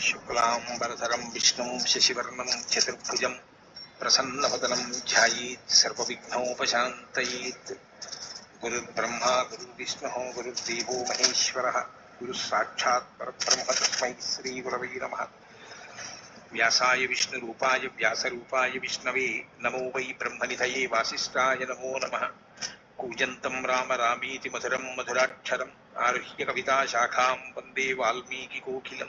शुक्लांबरधरम विष्णु शशिवर्णम चतुर्भुज प्रसन्नवदनम ध्यात सर्वघ्नोपात गुरुर्ब्रह्मा, गुरुर्विष्णु, गुरुर्देव महेश्वर गुरुसाक्षात् परब्रह्म तस्मै श्रीगुरव नम। व्यासाय विष्णुरूपाय, व्यासरूपाय विष्णवे, नमो वै ब्रह्मनिधये वासिष्ठाय नमो नमः। कूजन्तं राम रामीति मधुरं मधुराक्षरम्, आरुह्य कविताशाखां वंदे वाल्मीकिकोकिलम्।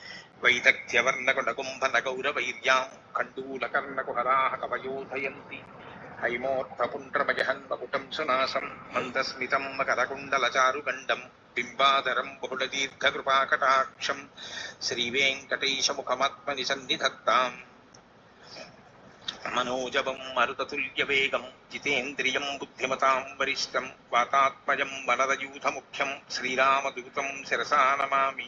వైదగ్ధ్యవర్ణగుణకుంభనగౌరవైర్యాం కण्डूलकर्णकुहराः कवयोधयन्ति हैमोत्थपुण्ड्रमजहन्मकुटं सुनासं मन्दस्मितं मकरकुण्डलचारुगण्डं बिम्बादरं बहुलदीर्घकृपाकटाक्षं श्रीवेङ्कटैशमुखमात्मनिसन्निधत्ताम् मनोजवं मरुततुल्यवेगं जितेन्द्रियं बुद्धिमतां वरिष्ठं वातात्मजं वनरयूथमुख्यं श्रीरामदूतं शिरसा नमामि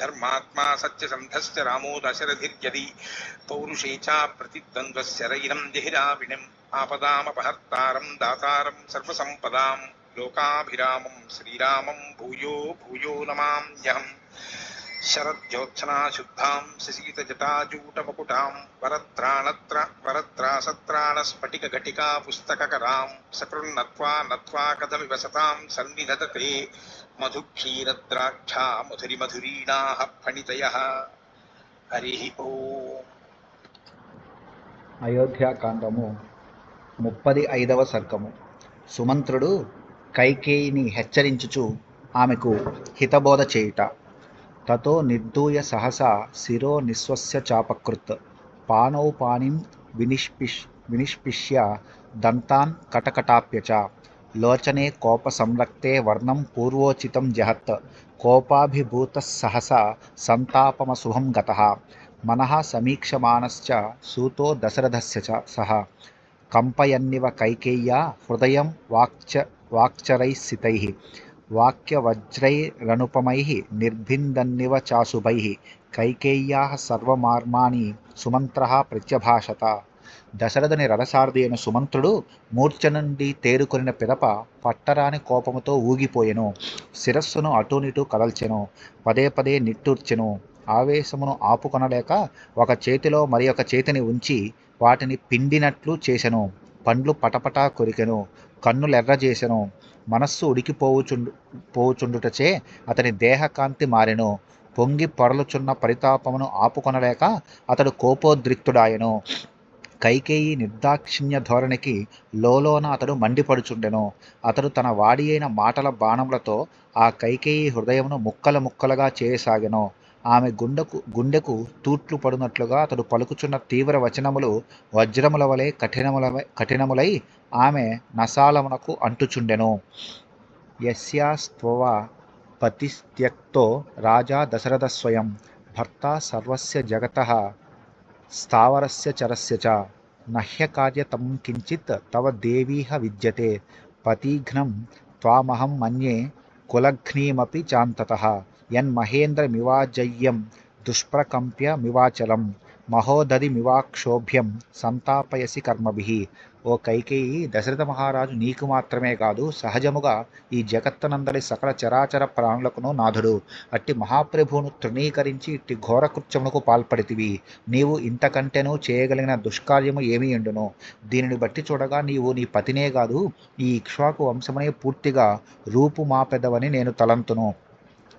धर्मात्मा सत्यसन्धश्च रामो दशरथिर्यदि पौरुषे च प्रतिद्वन्द्वस्य रैनं जहिराविणिम् आपदामपहर्तारं दातारं सर्वसम्पदां लोकाभिरामं श्रीरामं भूयो भूयो नमाम्यहम्। శరద్యోత్సనా శుద్ధాం శశీతజటాజూటముకుటాం వరత్రాణత్ర వరత్రాసత్రాణస్ఫటికఘటికా పుస్తకకరాం సకృన్నత్వా నత్వా కథమివ కథమివసతాం సన్నిధతతే మధుక్షీరద్రాక్షా మధురిమధురీణాః ఫణితయ హరి ఓ అయోధ్యాకాండము ముప్పది ఐదవ సర్గము. సుమంత్రుడు కైకేయిని హెచ్చరించుచు ఆమెకు హితబోధ చేయుట. తతో నిర్దూయ సహసా శిరో నిస్వస్య చాపకృత్. పానౌ పాణిం వినిష్పిష్ వినిష్పిష్య దంతాన్ కటకటాప్యచ లోచనే కోప సంరక్తే వర్ణం పూర్వోచితం జహత్. కోపాభిభూత సహసా సంతాపమశుభం గత. మనః సమీక్షమాణశ్చ సూతో దశరథస్య చ సహ. కంపయన్నివ కైకేయ్యా హృదయం వాక్చ వాక్చరైస్థితై వాక్యవజ్రైరనుపమై నిర్భిందన్నివ चाशुभैः కైకేయ్యా సర్వమార్మాణి సుమంత్ర ప్రత్యభాషత. దశరథని రథసారథి అయిన సుమంత్రుడు మూర్ఛ నుండి తేరుకొనిన పిదప పట్టరాని కోపముతో ఊగిపోయెను. శిరస్సును అటూనిటూ కదల్చెను. పదే పదే నిట్టూర్చెను. ఆవేశమును ఆపుకొనలేక ఒక చేతిలో మరి ఒక చేతిని ఉంచి వాటిని పిండినట్లు చేసెను. పండ్లు పటపటా కొరికెను. కన్నులెర్ర చేసెను మనస్సు ఉడికిపోవుచుండు పోవుచుండుటచే అతని దేహకాంతి మారెను. పొంగి పొరలుచున్న పరితాపమును ఆపుకొనలేక అతడు కోపోద్రిక్తుడాయెను. కైకేయి నిర్దాక్షిణ్య ధోరణికి లోలోన అతడు మండిపడుచుండెను. అతడు తన వాడి అయిన మాటల బాణములతో ఆ కైకేయి హృదయమును ముక్కల ముక్కలుగా చేయసాగెను. ఆమె గుండెకు గుండెకు తూట్లు పడునట్లుగా అతడు పలుకుచున్న తీవ్ర వచనములు వజ్రముల వలె కఠినముల కఠినములై ఆమె నసాలమునకు అంటుచుండెను. యస్యాస్త్వవ పతిస్త్యక్తో రాజా దశరథ స్వయం భర్త సర్వస్య జగత స్థావరస్య చరస్య చ నహ్యకార్యతం కించిత్ తవ దేవీహ విద్యతే పతీఘ్నం త్వామహం మన్యే కులఘ్నీమపి చాంతత. యన్మహేంద్రమివాజయ్యం దుష్ప్రకంప్యమివాచలం మహోదధిమివాక్షోభ్యం సంతాపయసి కర్మభి. ఓ కైకేయి దశరథ మహారాజు నీకు మాత్రమే కాదు సహజముగా ఈ జగత్తనందలి సకల చరాచర ప్రాణులకును నాథుడు. అట్టి మహాప్రభువును తృణీకరించి ఇట్టి ఘోరకృత్యమునకు పాల్పడితివి. నీవు ఇంతకంటేనూ చేయగలిగిన దుష్కార్యము ఏమీ ఉండును దీనిని బట్టి చూడగా నీవు నీ పతినే కాదు ఈ ఇక్ష్వాకు వంశమనే పూర్తిగా రూపుమాపెదవని నేను తలంతును.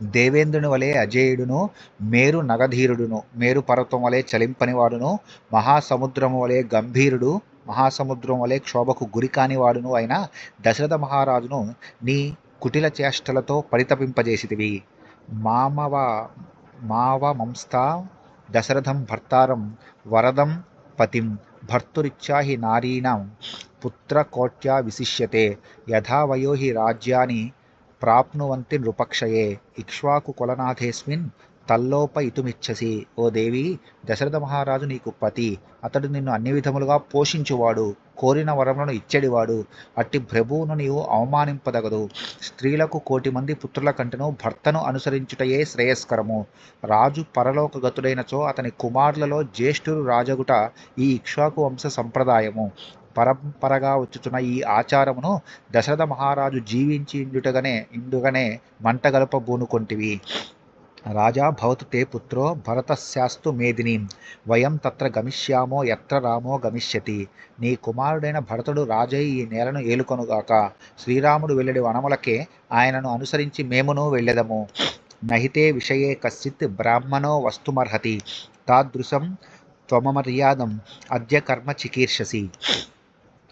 దేవేంద్రుని వలె అజేయుడును మేరు నగధీరుడును మేరు పర్వతం వలె చలింపనివాడును మహాసముద్రము వలె గంభీరుడు మహాసముద్రం వలె క్షోభకు గురి కానివాడును అయిన దశరథ మహారాజును నీ కుటిల చేష్టలతో పరితపింపజేసితివి. మామవ మావమంస్తా దశరథం భర్తారం వరదం పతిం భర్తురిచ్చా హి పుత్రకోట్యా విశిష్యతే యథా వయో హి రాజ్యాన్ని ప్రాప్నువంతి నృపక్షయే. ఇక్ష్వాకు కులనాథేస్మిన్ తల్లోప ఇతుమిచ్చసి ఓ దేవి దశరథ మహారాజు నీకు పతి. అతడు నిన్ను అన్ని విధములుగా పోషించువాడు కోరిన వరములను ఇచ్చడివాడు. అట్టి ప్రభువును నీవు అవమానింపదగదు. స్త్రీలకు కోటి మంది పుత్రుల కంటెను భర్తను అనుసరించుటయే శ్రేయస్కరము. రాజు పరలోకగతుడైనచో అతని కుమారులలో జ్యేష్ఠుడు రాజగుట ఈ ఇక్ష్వాకు వంశ సంప్రదాయము. పరంపరగా వచ్చుచున్న ఈ ఆచారమును దశరథ మహారాజు జీవించి ఇండుటగనే ఇండుగనే మంటగలప బూనుకొంటివి. రాజా భవతు తే పుత్రో భరతశాస్తు మేదిని వయం తత్ర గమిష్యామో ఎత్ర రామో గమిష్యతి. నీ కుమారుడైన భరతుడు రాజయ్య ఈ నేలను ఏలుకొనుగాక. శ్రీరాముడు వెళ్ళడి వనములకే ఆయనను అనుసరించి మేమును వెళ్ళెదము. నహితే విషయే కశ్చిత్ బ్రాహ్మణో వస్తుమర్హతి. తాదృశం త్వమమర్యాదం. అద్య కర్మ చికీర్షసి.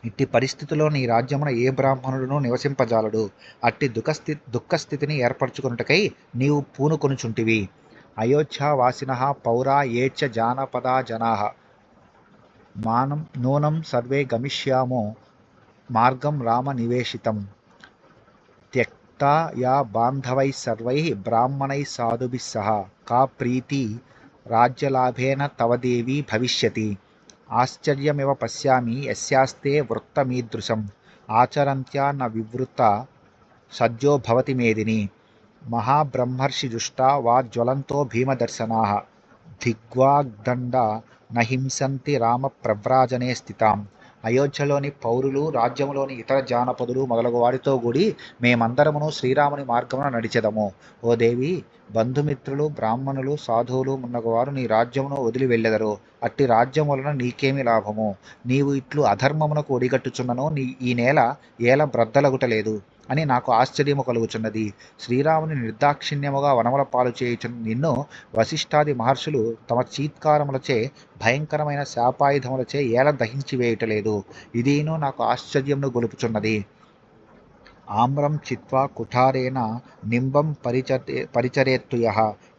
ఇట్టి పరిస్థితిలో నీ రాజ్యమున ఏ బ్రాహ్మణుడును నివసింపజాలడు. అట్టి దుఃఖస్థి దుఃఖస్థితిని ఏర్పరచుకున్నటకై నీవు పూనుకొనుచుంటివి. అయోధ్యావాసిన పౌరా ఏచ జానపదా జనా. మానం నూనం సర్వే గమిష్యామో మార్గం రామ నివేశితం. త్యక్తా యా బాంధవై సర్వై బ్రాహ్మణై సాధుభిः సహ కా ప్రీతి రాజ్యలాభేన తవ దేవి భవిష్యతి. ఆశ్చర్యమివ పశ్యామి యస్యాస్తే వృత్తమీదృశం. ఆచరంత్యా న వివృత సద్యో భవతి మేదిని మహాబ్రహ్మర్షి జుష్టా వా జ్వలంతో భీమదర్శనా. దిగ్వాగ్దండ నహింసంతి రామ ప్రవ్రాజనే స్థితాం. అయోధ్యలోని పౌరులు రాజ్యములోని ఇతర జానపదులు మొదలగు వారితో కూడి మేమందరమును శ్రీరాముని మార్గమున నడిచెదము. ఓ దేవి బంధుమిత్రులు బ్రాహ్మణులు సాధువులు మున్నగవారు నీ రాజ్యమును వదిలి వెళ్ళెదరు. అట్టి రాజ్యం వలన నీకేమి లాభము? నీవు ఇట్లు అధర్మమునకు ఒడిగట్టుచున్నను నీ ఈ నేల ఏల బ్రద్దలగుటలేదు అని నాకు ఆశ్చర్యము కలుగుచున్నది. శ్రీరాముని నిర్దాక్షిణ్యముగా వనముల పాలు చేయుచున్న నిన్ను వశిష్ఠాది మహర్షులు తమ చీత్కారములచే భయంకరమైన శాపాయుధములచే ఏల దహించి వేయటలేదు. ఇదేనో నాకు ఆశ్చర్యమును గొలుపుచున్నది. ఆమ్రం చిత్వా కుఠారేణ నింబం పరిచరే పరిచరేత్తుయ.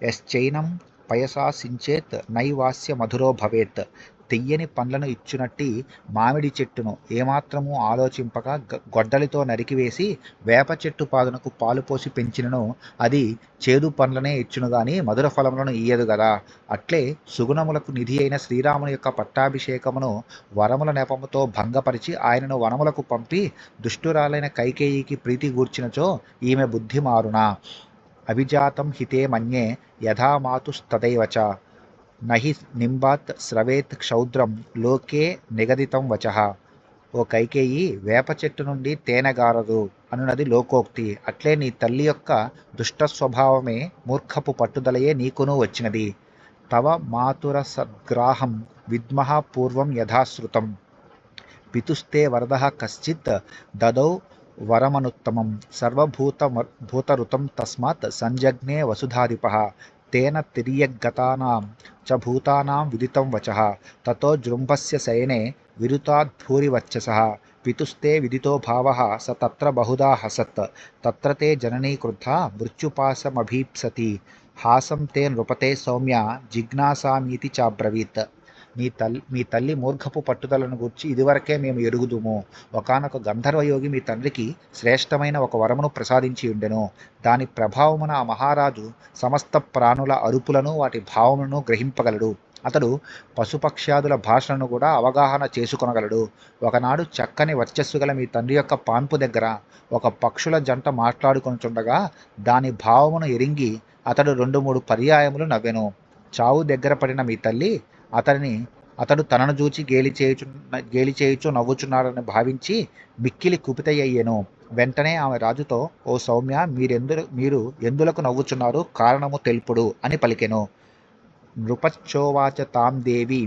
యశ్చైనం పయసా సించేత్ నైవాస్య మధురో భవేత్. తెయ్యని పండ్లను ఇచ్చునట్టి మామిడి చెట్టును ఏమాత్రము ఆలోచింపక గ- గొడ్డలితో నరికివేసి వేప చెట్టు పాదునకు పాలు పోసి పెంచినను అది చేదు పండ్లనే ఇచ్చును గాని మధుర ఫలములను ఇయ్యదు కదా అట్లే సుగుణములకు నిధి అయిన శ్రీరాముని యొక్క పట్టాభిషేకమును వరముల నెపముతో భంగపరిచి ఆయనను వనములకు పంపి దుష్టురాలైన కైకేయికి ప్రీతి గూర్చినచో ఈమె బుద్ధి మారునా. అభిజాతం హితే మన్యే యథామాతుస్తదైవచ నహి నింబాత్ స్రవేత్ క్షౌద్రం లోకే నిగదితం వచః. ఓ కైకేయి వేప చెట్టు నుండి తేనెగారదు అనున్నది లోకోక్తి. అట్లే నీ తల్లి యొక్క దుష్ట స్వభావమే మూర్ఖపు పట్టుదలయే నీకును వచ్చినది. తవ మాతుర సద్గ్రాహం విద్మః పూర్వం యథాశ్రుతం. పితుస్తే వరద కశ్చిత్ దదౌ వరమనుత్తమం. సర్వభూత భూతరుతం తస్మాత్ సంజగ్నే వసుధాధిప తేన తిర్యగ్గతానాం చ భూతానాం విదితం వచ. తతో జృంభస్య శయనే విరుతాద్భూరివచ్చస పితుస్తే విదితో భావ స తత్ర బహుదా హసత్. తత్ర తే జననీ క్రుద్ధా మృత్యుపాసమభీప్సతి హాసం తే నృపతే సౌమ్య జిజ్ఞాసామీతి చాబ్రవీత్. మీ తల్లి మీ తల్లి మూర్ఖపు పట్టుదలను గూర్చి ఇదివరకే మేము ఎరుగుదుము. ఒకానొక గంధర్వయోగి మీ తండ్రికి శ్రేష్టమైన ఒక వరమును ప్రసాదించి ఉండెను. దాని ప్రభావమున ఆ మహారాజు సమస్త ప్రాణుల అరుపులను వాటి భావములను గ్రహింపగలడు. అతడు పశుపక్ష్యాదుల భాషలను కూడా అవగాహన చేసుకొనగలడు. ఒకనాడు చక్కని వర్చస్సు గల మీ తండ్రి యొక్క పాన్పు దగ్గర ఒక పక్షుల జంట మాట్లాడుకొనుచుండగా దాని భావమును ఎరింగి అతడు రెండు మూడు పర్యాయములు నవ్వెను. చావు దగ్గర పడిన మీ తల్లి అతడిని అతడు తనను చూచి గేలి చేయుచు గేలి చేయుచు నవ్వుచున్నాడని భావించి మిక్కిలి కుపితయ్యను వెంటనే ఆమె రాజుతో ఓ సౌమ్య మీరెందు మీరు ఎందులకు నవ్వుచున్నారు? కారణము తెలుపుడు అని పలికెను. నృపచోవాచ తాం దేవి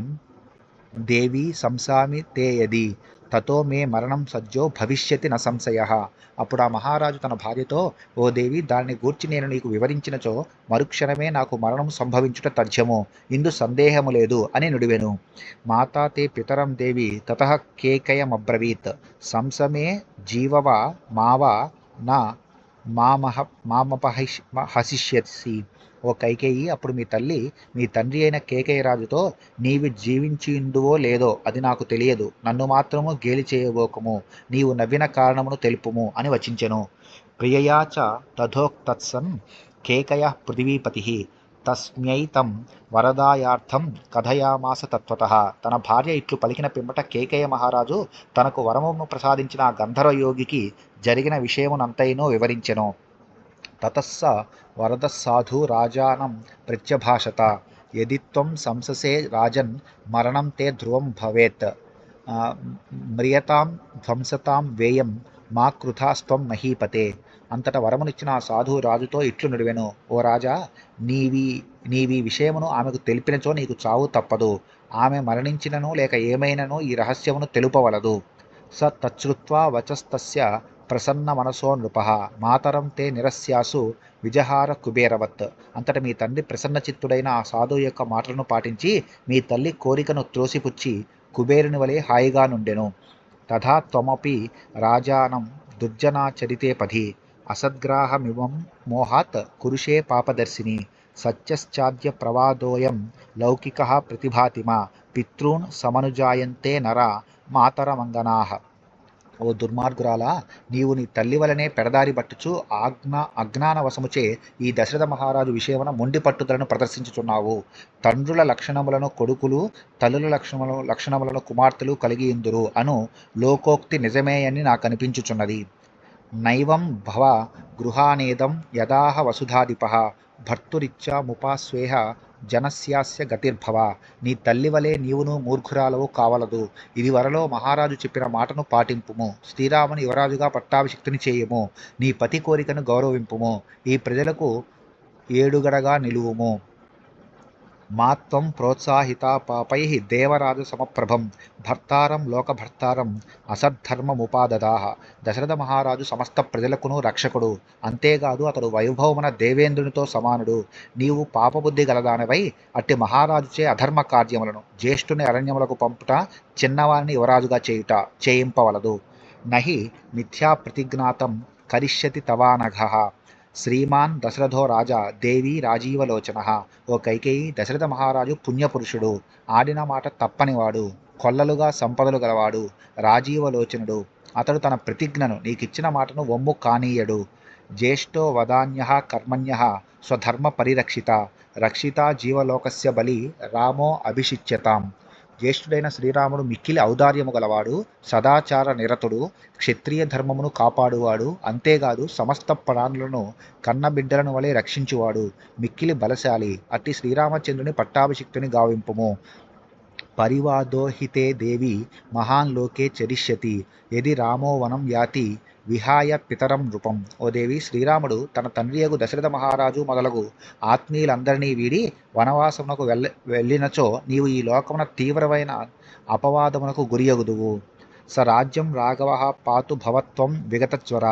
దేవి సంసామి తేయది. తతో మే మరణం సజ్జో భవిష్యతి న సంశయ. అప్పుడు ఆ మహారాజు తన భార్యతో ఓ దేవి దానిని గూర్చి నేను నీకు వివరించినచో మరుక్షణమే నాకు మరణం సంభవించుట తథ్యము. ఇందు సందేహము లేదు అని నుడివెను. మాతా తే పితరం దేవి తత కేకయమబ్రవీత్. సంసమే జీవవ మావ నా మామహ మామపహిష్ హసిష్యసి. ఓ కైకేయి అప్పుడు మీ తల్లి మీ తండ్రి అయిన కేకేయ రాజుతో నీవి జీవించిందువో లేదో అది నాకు తెలియదు. నన్ను మాత్రము గేలి చేయబోకము. నీవు నవ్విన కారణమును తెలుపుము అని వచించెను. ప్రియయా చ తథోక్తత్సన్ కేకయ పృథివీపతి. తస్మ్యైతం వరదాయార్థం కథయామాస తత్వత. తన భార్య ఇట్లు పలికిన పిమ్మట కేకయ మహారాజు తనకు వరమును ప్రసాదించిన గంధర్వయోగికి జరిగిన విషయమునంతైనో వివరించెను. తతస్స వరదస్సాధు రాజానం ప్రత్యభాషత. యది త్వం సంససే రాజన్ మరణం తే ధ్రువం భవేత్. మ్రియతాం ధ్వంసతాం వేయం మా కృథాస్త్వం మహీపతే. అంతట వరమునిచ్చిన ఆ సాధువు రాజుతో ఇట్లు నుడివెను. ఓ రాజా నీవి నీవి విషయమును ఆమెకు తెలిపినచో నీకు చావు తప్పదు. ఆమె మరణించినను లేక ఏమైనను ఈ రహస్యమును తెలుపవలదు. స తచ్చుత్వా వచస్తస్య ప్రసన్న మనసో నృప. మాతరం తే నిరస్యాసు విజహార కుబేరవత్. అంతట మీ తండ్రి ప్రసన్న చిత్తుడైన ఆ సాధువు యొక్క మాటలను పాటించి మీ తల్లి కోరికను త్రోసిపుచ్చి కుబేరుని వలె హాయిగా నుండెను. తథా త్వమపి రాజానం దుర్జనాచరితే పథి అసద్గ్రాహమివం మోహాత్ కురుషే పాపదర్శిని. సత్యశ్చాద్య ప్రవాదోయం లౌకిక ప్రతిభాతిమ. పితॄన్ సమనుజాయంతే నర మాతరమంగనా. ఓ దుర్మార్గురాలా నీవు నీ తల్లి వలనే పెడదారి పట్టుచు ఆజ్ఞ అజ్ఞాన వశముచే ఈ దశరథ మహారాజు విషయమున మొండి పట్టుదలను ప్రదర్శించుచున్నావు. తండ్రుల లక్షణములను కొడుకులు తల్లుల లక్షణముల లక్షణములను కుమార్తెలు కలిగి ఇందురు అను లోకోక్తి నిజమేయని నాకు అనిపించుచున్నది నైవం భవ గృహానేదం యదాహ వసుధాధిప భర్తురిచ్చా ముపాస్వేహ జనస్యాస్య గతిర్భవ. నీ తల్లి వలె నీవును మూర్ఖురాలవు కావలదు. ఇది వరలో మహారాజు చెప్పిన మాటను పాటింపుము. శ్రీరాముని యువరాజుగా పట్టాభిషిక్తిని చేయము. నీ పతి కోరికను గౌరవింపుము. ఈ ప్రజలకు ఏడుగడగా నిలువుము. మాత్వం ప్రోత్సాహిత పాపై దేవరాజు సమప్రభం. భర్తారం లోకభర్తారం అసద్ధర్మముపాదదాహ దశరథ మహారాజు సమస్త ప్రజలకును రక్షకుడు. అంతేకాదు అతడు వైభవమున దేవేంద్రునితో సమానుడు. నీవు పాపబుద్ధి గలదానవై అట్టి మహారాజుచే అధర్మ కార్యములను జ్యేష్ఠుని అరణ్యములకు పంపుట చిన్నవారిని యువరాజుగా చేయుట చేయింపవలదు. నహి మిథ్యా ప్రతిజ్ఞాతం కరిష్యతి తవానఘ. శ్రీమాన్ దశరథో రాజా దేవి రాజీవలోచన. ఓ కైకేయి దశరథ మహారాజు పుణ్యపురుషుడు. ఆడిన మాట తప్పనివాడు. కొల్లలుగా సంపదలు గలవాడు. రాజీవలోచనుడు. అతడు తన ప్రతిజ్ఞను నీకిచ్చిన మాటను ఒమ్ము కానీయడు. జ్యేష్ఠో వదాన్య కర్మణ్య స్వధర్మ పరిరక్షిత. రక్షిత జీవలోకస్య బలి రామో అభిషిచ్యతాం. జ్యేష్ఠుడైన శ్రీరాముడు మిక్కిలి ఔదార్యము గలవాడు సదాచార నిరతుడు క్షత్రియ ధర్మమును కాపాడువాడు అంతేకాదు సమస్త ప్రాణులను కన్నబిడ్డలను వలె రక్షించువాడు మిక్కిలి బలశాలి అట్టి శ్రీరామచంద్రుని పట్టాభిషిక్తుని గావింపుము. పరివాదోహితే దేవి మహాన్ లోకే చరిష్యతి యది రామో వనం యాతి విహాయ పితరం నృపం ఓ దేవి శ్రీరాముడు తన తండ్రియగు దశరథ మహారాజు మొదలగు ఆత్మీయులందరినీ వీడి వనవాసమునకు వెళ్ళ వెళ్ళినచో నీవు ఈ లోకమున తీవ్రమైన అపవాదమునకు గురియగుదువు. స రాజ్యం రాఘవ పాతు భవత్వం విగతజ్వర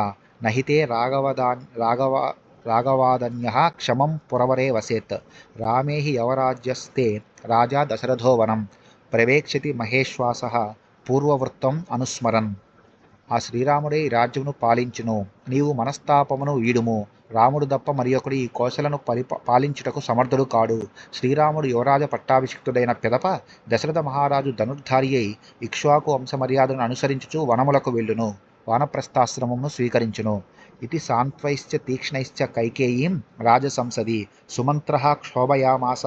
నహితే రాఘవదా రాఘవ రాఘవాదన్య క్షమం పురవరే వసేత్. రామే హి యవరాజ్యస్తే రాజా దశరథో వనం ప్రవేక్షతి మహేశ్వాస పూర్వవృత్తం అనుస్మరన్. ఆ శ్రీరాముడే ఈ రాజ్యమును పాలించును. నీవు మనస్తాపమును వీడుము. రాముడు తప్ప మరి ఒకడు ఈ కోశలను పరిప పాలించుటకు సమర్థుడు కాడు. శ్రీరాముడు యువరాజ పట్టాభిషిక్తుడైన పిదప దశరథ మహారాజు ధనుర్ధారి అయి ఇక్ష్వాకు వంశ మర్యాదను అనుసరించుచు వనములకు వెళ్ళును. వానప్రస్థాశ్రమమును స్వీకరించును. ఇది సాంత్వైశ్చ తీక్ష్ణైశ్చ కైకేయీం రాజసంసది సుమంత్ర క్షోభయామాస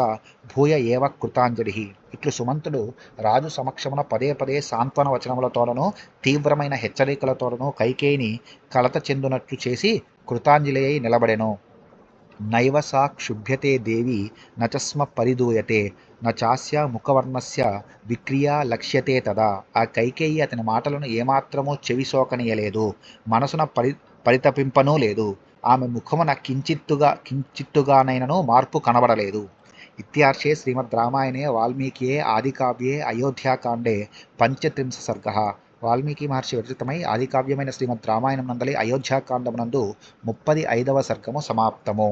భూయ ఏవ కృతాంజలి. ఇట్లు సుమంతుడు రాజు సమక్షమున పదే పదే సాంత్వన వచనములతోనూ తీవ్రమైన హెచ్చరికలతోనూ కైకేయిని కలత చెందునట్లు చేసి కృతాంజలి అయి నిలబడెను. నైవ సా క్షుభ్యతే దేవి నచస్మ పరిదూయతే నచాస్య ముఖవర్ణస్య విక్రియా లక్ష్యతే తదా. ఆ కైకేయి అతని మాటలను ఏమాత్రమూ చెవిసోకనీయలేదు మనసున పరి పరితపింపనూ లేదు. ఆమె ముఖమున కించిత్తుగా కించిత్తుగానైనను మార్పు కనబడలేదు. ఇత్యార్షే శ్రీమద్ రామాయణే వాల్మీకియే ఆదికావ్యే అయోధ్యాకాండే పంచత్రింశ సర్గ వాల్మీకి మహర్షి విరచితమై ఆదికావ్యమైన శ్రీమద్ రామాయణం నందలి అయోధ్యాకాండమునందు ముప్పది ఐదవ సర్గము సమాప్తము.